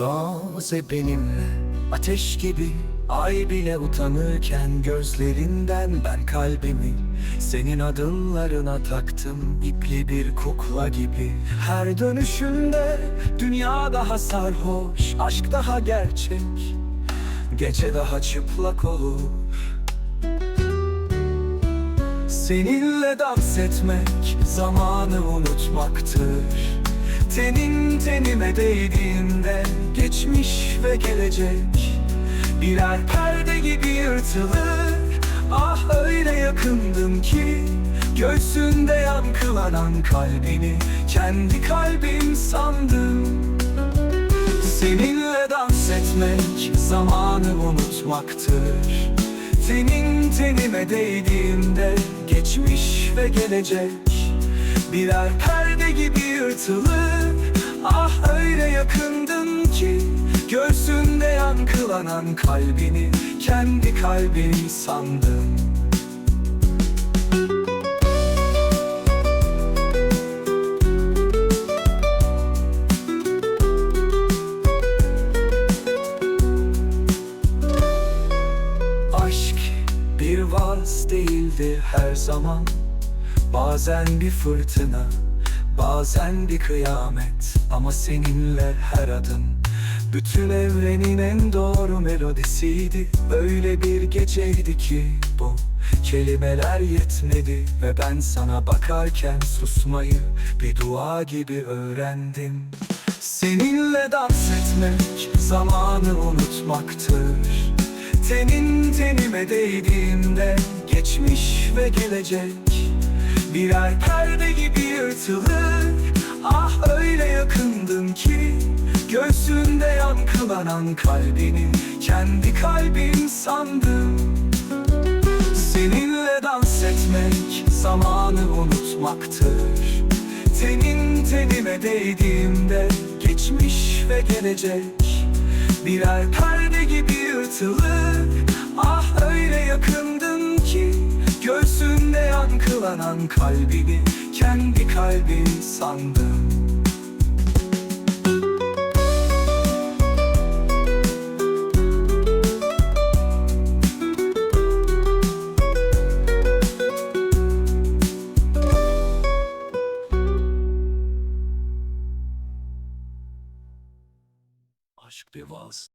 Dans benimle. Ateş gibi Ay bile utanırken gözlerinden ben kalbimi Senin adımlarına taktım ipli bir kukla gibi. Her dönüşünde dünya daha sarhoş Aşk daha gerçek Gece daha çıplak olur. Seninle dans etmek zamanı unutmaktır Tenin tenime değdiğinde geçmiş ve gelecek. Birer perde gibi yırtılır. Ah öyle yakındım ki Göğsünde yankılanan kalbini Kendi kalbim sandım. Seninle dans etmek zamanı unutmaktır. Tenin tenime değdiğinde geçmiş ve gelecek. Birer perde gibi yırtılır Göğsünde yankılanan kalbini Kendi kalbim sandım Aşk bir vaz değildi her zaman. Bazen bir fırtına Bazen bir kıyamet. Ama seninle her adım Bütün evrenin en doğru melodisiydi. Öyle bir geceydi ki bu Kelimeler yetmedi. Ve ben sana bakarken susmayı Bir dua gibi öğrendim. Seninle dans etmek Zamanı unutmaktır. Tenin tenime değdiğinde Geçmiş ve gelecek. Birer perde gibi yırtılır. Ah öyle yankılanan kalbini Kendi kalbim sandım. Seninle dans etmek Zamanı unutmaktır. Tenin tenime değdiğinde Geçmiş ve gelecek. Birer perde gibi yırtılır Ah öyle yakındım ki Göğsünde yankılanan kalbini Kendi kalbim sandım aşk bir vals.